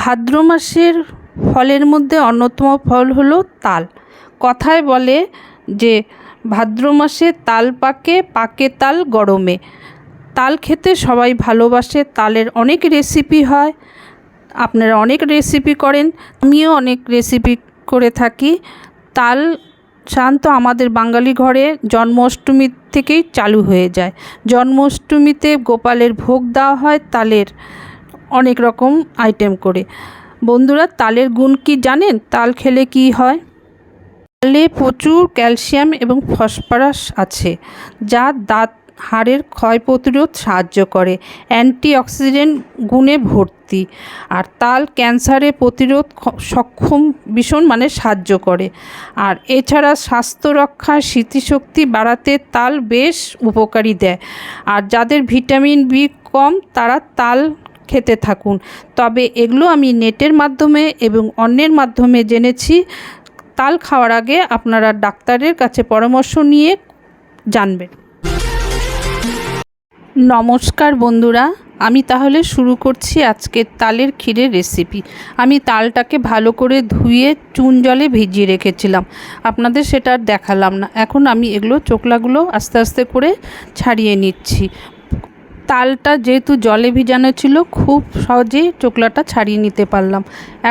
ভাদ্র মাসের ফলের মধ্যে অন্যতম ফল হলো তাল। কথায় বলে যে, ভাদ্র মাসে তাল পাকে পাকে তাল গরমে। তাল খেতে সবাই ভালোবাসে, তালের অনেক রেসিপি হয়। আপনারা অনেক রেসিপি করেন, আমিও অনেক রেসিপি করে থাকি। তাল সাধারণত আমাদের বাঙালি ঘরে জন্মাষ্টমী থেকেই চালু হয়ে যায়। জন্মাষ্টমীতে গোপালের ভোগ দেওয়া হয় তালের। অনেক রকম আইটেম করে। বন্ধুরা, তালের গুণ কি জানেন? তাল খেলে কি হয়? তালে প্রচুর ক্যালসিয়াম এবং ফসফরাস আছে, যা দাঁত হাড়ের ক্ষয় প্রতিরোধ সাহায্য করে, অ্যান্টিঅক্সিডেন্ট গুণে ভর্তি। আর তাল ক্যান্সারে প্রতিরোধ সক্ষম, ভীষণ মানে সাহায্য করে। আর এছাড়া স্বাস্থ্য রক্ষা, স্মৃতিশক্তি বাড়াতে তাল বেশ উপকারী দেয়। আর যাদের ভিটামিন বি কম, তারা তাল খেতে থাকুন। তবে এগুলো আমি নেটের মাধ্যমে এবং অন্যের মাধ্যমে জেনেছি। তাল খাওয়ার আগে আপনারা ডাক্তারের কাছে পরামর্শ নিয়ে জানবেন। নমস্কার বন্ধুরা, আমি তাহলে শুরু করছি আজকে তালের ক্ষীরের রেসিপি। আমি তালটাকে ভালো করে ধুয়ে চুন জলে ভিজিয়ে রেখেছিলাম। আপনাদের সেটা আর দেখালাম না। এখন আমি এগুলো চোকলাগুলো আস্তে আস্তে করে ছাড়িয়ে নিচ্ছি। তালটা যেহেতু জলে ভিজানো ছিল, খুব সহজেই চোকলাটা ছাড়িয়ে নিতে পারলাম।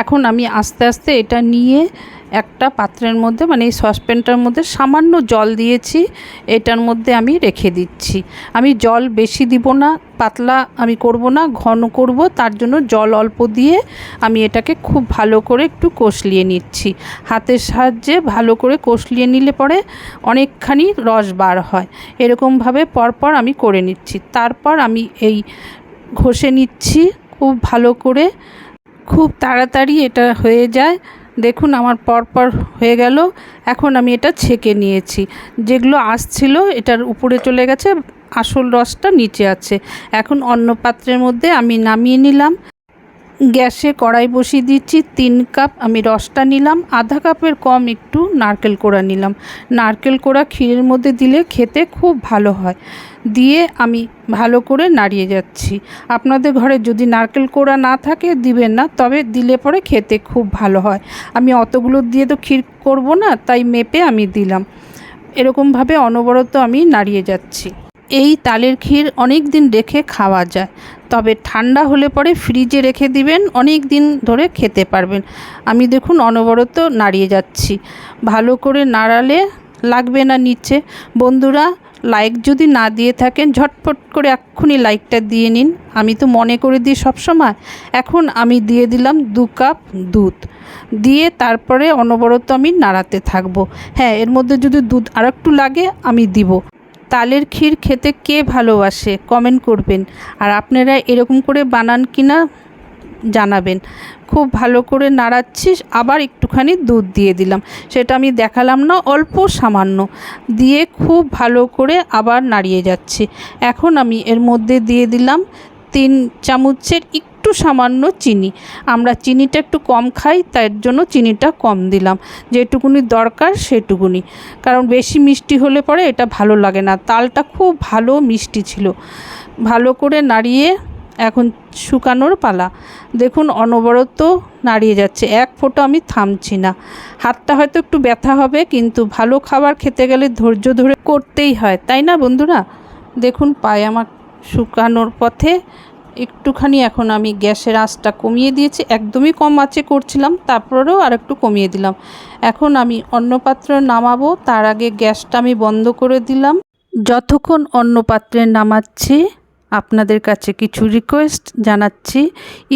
এখন আমি আস্তে আস্তে এটা নিয়ে একটা পাত্রের মধ্যে মানে এই সসপ্যানটার মধ্যে সামান্য জল দিয়েছি, এটার মধ্যে আমি রেখে দিচ্ছি। আমি জল বেশি দিব না, পাতলা আমি করব না, ঘন করব, তার জন্য জল অল্প দিয়ে আমি এটাকে খুব ভালো করে একটু কষলিয়ে নিচ্ছি। হাতের সাহায্যে ভালো করে কষলিয়ে নিলে পরে অনেকখানি রস বার হয়। এরকমভাবে পরপর আমি করে নিচ্ছি। তারপর আমি এই ঘষে নিচ্ছি, খুব ভালো করে, খুব তাড়াতাড়ি এটা হয়ে যায়। দেখুন আমার পরপর হয়ে গেল। এখন আমি এটা ছেঁকে নিয়েছি। যেগুলো আসছিল, এটার উপরে চলে গেছে, আসল রসটা নিচে আছে। এখন অন্য পাত্রের মধ্যে আমি নামিয়ে নিলাম। গ্যাসে কড়াই বসিয়ে দিচ্ছি তিন কাপ। আমি রসটা নিলাম, আধা কাপের কম একটু নারকেল কোড়া নিলাম। নারকেল কোড়া ক্ষীরের মধ্যে দিলে খেতে খুব ভালো হয়। দিয়ে আমি ভালো করে নাড়িয়ে যাচ্ছি। আপনাদের ঘরে যদি নারকেল কোড়া না থাকে, দিবেন না, তবে দিলে পরে খেতে খুব ভালো হয়। আমি অতগুলো দিয়ে তো ক্ষীর করব না, তাই মেপে আমি দিলাম। এরকমভাবে অনবরত আমি নাড়িয়ে যাচ্ছি। এই তালের ক্ষীর অনেক দিন রেখে খাওয়া যায়। তবে ঠান্ডা হলে পরে ফ্রিজে রেখে দিবেন, অনেক দিন ধরে খেতে পারবেন। আমি দেখুন অনবরত নাড়িয়ে যাচ্ছি। ভালো করে নাড়ালে লাগবে না নিচে। বন্ধুরা, লাইক যদি না দিয়ে থাকেন, ঝটপট করে এক্ষুনি লাইকটা দিয়ে নিন। আমি তো মনে করে দিই সবসময়, এখন আমি দিয়ে দিলাম দু কাপ দুধ। দিয়ে তারপরে অনবরত আমি নাড়াতে থাকব। হ্যাঁ এর মধ্যে যদি দুধ আর একটু লাগে, আমি দিব। তালের ক্ষীর খেতে কে ভালোবাসে? কমেন্ট করবেন। আর আপনারা এরকম করে বানান কি না জানাবেন। খুব ভালো করে নাড়াচ্ছি আবার একটুখানি দুধ দিয়ে দিলাম। সেটা আমি দেখালাম না, অল্প সামান্য। দিয়ে খুব ভালো করে আবার নাড়িয়ে যাচ্ছি। এখন আমি এর মধ্যে দিয়ে দিলাম তিন চামচের একটু সামান্য চিনি। আমরা চিনিটা একটু কম খাই তার জন্য চিনিটা কম দিলাম। যেটুকুনি দরকার সেটুকুনি। কারণ বেশি মিষ্টি হলে পরে এটা ভালো লাগে না। তালটা খুব ভালো মিষ্টি ছিল। ভালো করে নাড়িয়ে এখন শুকানোর পালা। দেখুন অনবরত নাড়িয়ে যাচ্ছে। এক ফোঁটা আমি থামছি না। হাতটা হয়তো একটু ব্যথা হবে, কিন্তু ভালো খাবার খেতে গেলে ধৈর্য ধরে করতেই হয়। তাই না বন্ধুরা? দেখুন পায়ে আমার শুকানোর পথে একটুখানি এখন আমি গ্যাসের আঁচটা কমিয়ে দিয়েছি, একদমই কম আঁচে করছিলাম, তারপরেও আর একটু কমিয়ে দিলাম। এখন আমি অন্য পাত্রে নামাবো, তার আগে গ্যাসটা আমি বন্ধ করে দিলাম। যতক্ষণ অন্য পাত্রে নামাচ্ছি, আপনাদের কাছে কিছু রিকোয়েস্ট জানাচ্ছি,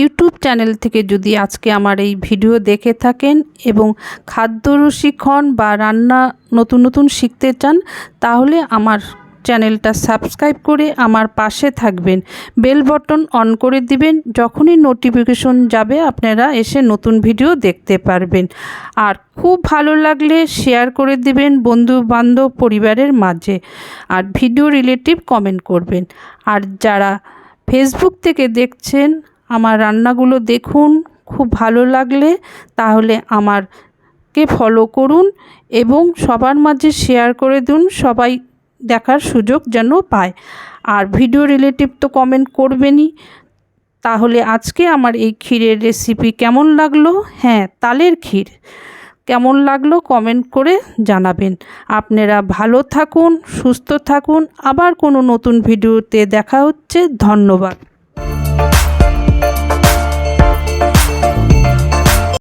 ইউটিউব চ্যানেল থেকে যদি আজকে আমার এই ভিডিও দেখে থাকেন এবং খাদ্য রসিক হন বা রান্না নতুন নতুন শিখতে চান, তাহলে আমার চ্যানেলটা সাবস্ক্রাইব করে আমার পাশে থাকবেন। বেল বটন অন করে দিবেন। যখনই নোটিফিকেশন যাবে, আপনারা এসে নতুন ভিডিও দেখতে পারবেন। আর খুব ভালো লাগলে শেয়ার করে দিবেন বন্ধু বান্ধব পরিবারের মাঝে। আর ভিডিও রিলেটিভ কমেন্ট করবেন। আর যারা ফেসবুক থেকে দেখছেন, আমার রান্নাগুলো দেখুন, খুব ভালো লাগলে তাহলে আমারকে ফলো করুন এবং সবার মাঝে শেয়ার করে দিন। সবাই দেখার সুযোগ যেন পায়। আর ভিডিও রিলেটিভ তো কমেন্ট করবেনই। তাহলে আজকে আমার এই ক্ষীরের রেসিপি কেমন লাগল? হ্যাঁ তালের ক্ষীর। কেমন লাগল কমেন্ট করে জানাবেন। আপনারা ভালো থাকুন, সুস্থ থাকুন। আবার কোনো নতুন ভিডিওতে দেখা হচ্ছে। ধন্যবাদ।